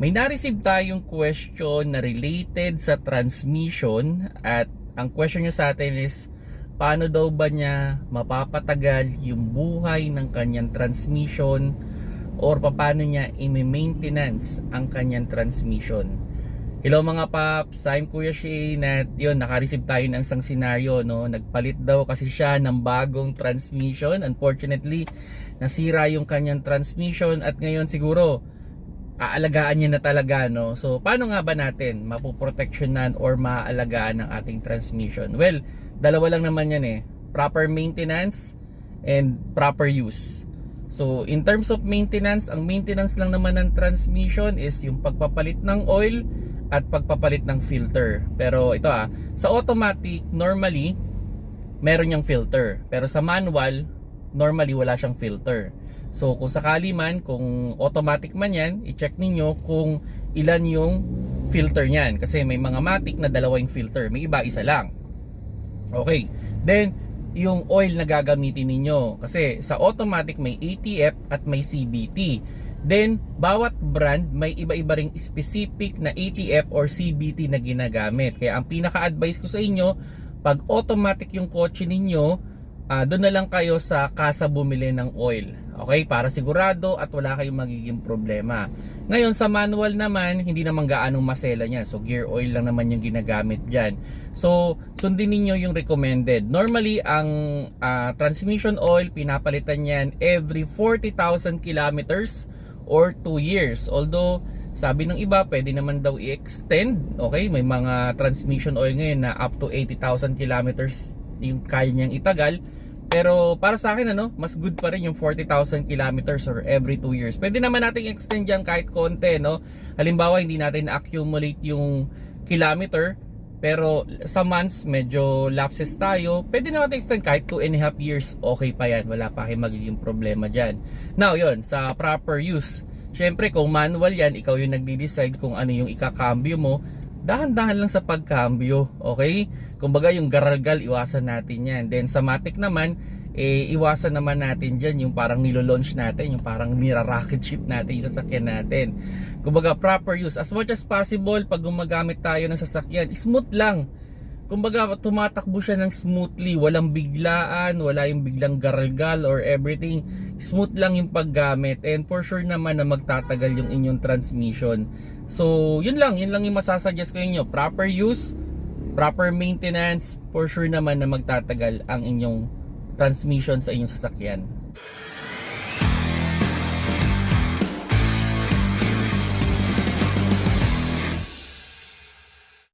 May na-receive tayong question na related sa transmission at ang question niya sa atin is paano daw ba niya mapapatagal yung buhay ng kanyang transmission or paano niya i-maintenance ang kanyang transmission. Hello mga paps, I'm Kuya Shane at yun, naka-receive tayo ng isang scenario, no? Nagpalit daw kasi siya ng bagong transmission. Unfortunately, nasira yung kanyang transmission at ngayon siguro aalagaan niya na talaga, no? So, paano nga ba natin mapoproteksyonan or maaalagaan ang ating transmission? Well, dalawa lang naman yan eh. Proper maintenance and proper use. So, in terms of maintenance, ang maintenance lang naman ng transmission is yung pagpapalit ng oil at pagpapalit ng filter. Pero ito ah, sa automatic, normally, meron yung filter. Pero sa manual, normally wala siyang filter. So kung sakali man, kung automatic man yan, i-check ninyo kung ilan yung filter niyan. Kasi may mga matic na dalawa yung filter, may iba isa lang. Okay. Then, yung oil na gagamitin ninyo. Kasi sa automatic may ATF at may CBT. Then, bawat brand may iba-iba ring specific na ATF or CBT na ginagamit. Kaya ang pinaka-advice ko sa inyo, pag automatic yung kotse ninyo, ah, doon na lang kayo sa kasa bumili ng oil. Okay? Para sigurado at wala kayong magiging problema. Ngayon, sa manual naman, hindi naman gaanong masela niyan. So, gear oil lang naman yung ginagamit dyan. So, sundin ninyo yung recommended. Normally, ang ah, transmission oil, pinapalitan yan every 40,000 kilometers or 2 years. Although, sabi ng iba, pwede naman daw i-extend. Okay, may mga transmission oil ngayon na up to 80,000 kilometers yung kaya niyang itagal. Pero para sa akin ano, mas good pa rin yung 40,000 kilometers or every 2 years. Pwede naman nating extend yan kahit konti, no? Halimbawa, hindi natin na-accumulate yung kilometer, pero sa months, medyo lapses tayo. Pwede naman natin extend kahit 2 and a half years, okay pa yan. Wala pa kayong magiging problema dyan. Now, yon sa proper use. Siyempre, kung manual yan, ikaw yung nagdi-decide kung ano yung ikakambyo mo. Dahan-dahan lang sa pagkambyo, okay? Kumbaga yung garalgal, iwasan natin yan. Then sa matic naman, eh, iwasan naman natin dyan yung parang nilo-launch natin, yung parang nira-rocket ship natin yung sasakyan natin. Kumbaga proper use. As much as possible, pag gumagamit tayo ng sasakyan, smooth lang. Kumbaga tumatakbo siya ng smoothly, walang biglaan, wala yung biglang garalgal or everything. Smooth lang yung paggamit and for sure naman na magtatagal yung inyong transmission. So, yun lang, yun lang yung masasuggest ko inyo. Proper use, proper maintenance, for sure naman na magtatagal ang inyong transmission sa inyong sasakyan.